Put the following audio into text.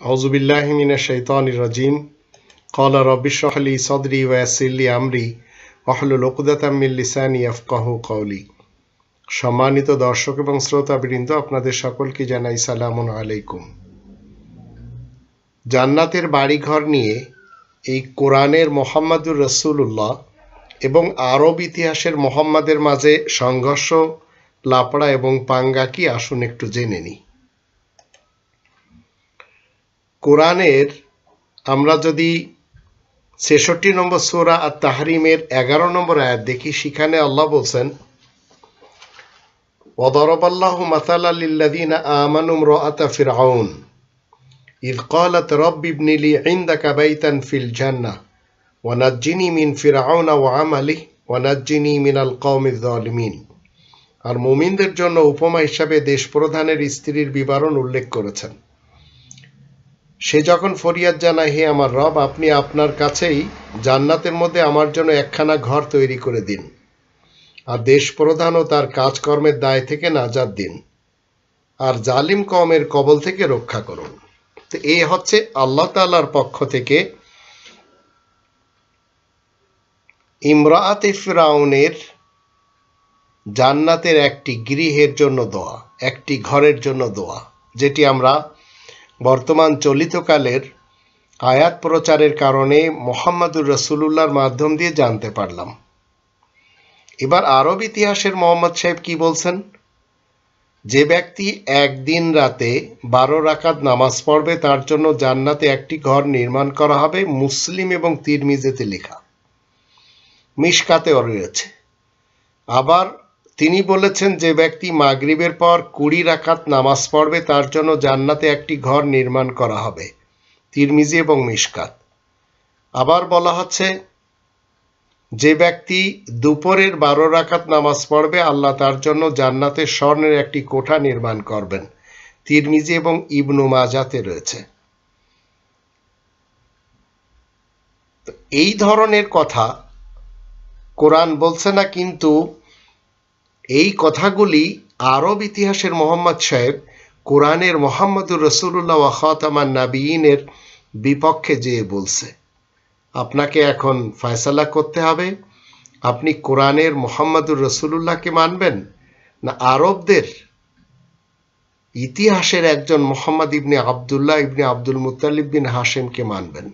আউজুবিল্লাহমিনা শৈতান রাজিম। কলা রবিশ আলী সদরি ওয়াসিল্লি আমরি। ওয়াহলুল ওকুদাতাম্মিল লিসানি আফকাহ কৌলি সম্মানিত দর্শক এবং শ্রোতাবৃন্দ আপনাদের সকলকে জানাই সালামুন আলাইকুম। জান্নাতের বাড়িঘর নিয়ে এই কোরআনের মোহাম্মদুর রসুল্লাহ এবং আরব ইতিহাসের মোহাম্মদের মাঝে সংঘর্ষ, লাপড়া এবং পাঙ্গা কি আসুন একটু জেনে নিই। কোরআনের আমরা যদি ছেষট্টি নম্বর সোরা আর তাহারিমের এগারো নম্বর আয়াত দেখি সেখানে আল্লাহ বলছেন وضرب الله مثلا للذين آمنوا امرأة فرعون إذ قالت رب ابن لي عندك بيتا في الجنة ونجني من فرعون وعمله ونجني من القوم الظالمين আর মুমিনদের জন্য উপমা হিসাবে দেশ প্রধানের স্ত্রীর বিবরণ উল্লেখ করেছেন সে যখন ফরিয়াদ জানায়, হে আমার রব, আপনি আপনার কাছেই জান্নাতের মধ্যে আমার জন্য একখানা ঘর তৈরি করে দিন। আর দেশ প্রধান ও তার কাজকর্মের দায় থেকে নাজাদ দিন। আর জালিম কমের কবল থেকে রক্ষা করুন। তো এ হচ্ছে আল্লাহ তাল্লার পক্ষ থেকে ইমরাত ফিরাউনের জান্নাতের একটি গৃহের জন্য দোয়া, একটি ঘরের জন্য দোয়া, যেটি আমরা বর্তমান চলিতকালের আয়াত প্রচারের কারণে মোহাম্মদুর রসুল্লাহর মাধ্যম দিয়ে জানতে পারলাম। এবার আরব ইতিহাসের মোহাম্মদ সাহেব কি বলছেন? যে ব্যক্তি একদিন রাতে বারো রাকাত নামাজ পড়বে, তার জন্য জান্নাতে একটি ঘর নির্মাণ করা হবে, মুসলিম এবং তিরমিজেতে লেখা। মিসকাতেও রয়েছে। আবার তিনি বলেছেন যে ব্যক্তি মাগরিবের পর কুড়ি রাকাত নামাজ পড়বে, তার জন্য জান্নাতে একটি ঘর নির্মাণ করা হবে, তিরমিজি এবং মিসকাত আবার বলা হচ্ছে, যে ব্যক্তি দুপুরের বারো রাকাত নামাজ পড়বে, আল্লাহ তার জন্য জান্নাতে স্বর্ণের একটি কোঠা নির্মাণ করবেন, তিরমিজি এবং ইবনু মাজাতে রয়েছে। এই ধরনের কথা কোরআন বলছে না, কিন্তু এই কথাগুলি আরব ইতিহাসের মোহাম্মদ সাহেব কোরআনের মোহাম্মদুর রসুল্লাহ ওয়াখাতামান নাবিনের বিপক্ষে যেয়ে বলছে। আপনাকে এখন ফয়সালা করতে হবে। আপনি কোরআনের মোহাম্মদুর রসুল্লাহকে মানবেন না আরবদের? ইতিহাসের একজন মোহাম্মদ ইবনে আবদুল্লাহ ইবনে আব্দুল মুতালিব বিন হাসেমকে মানবেন।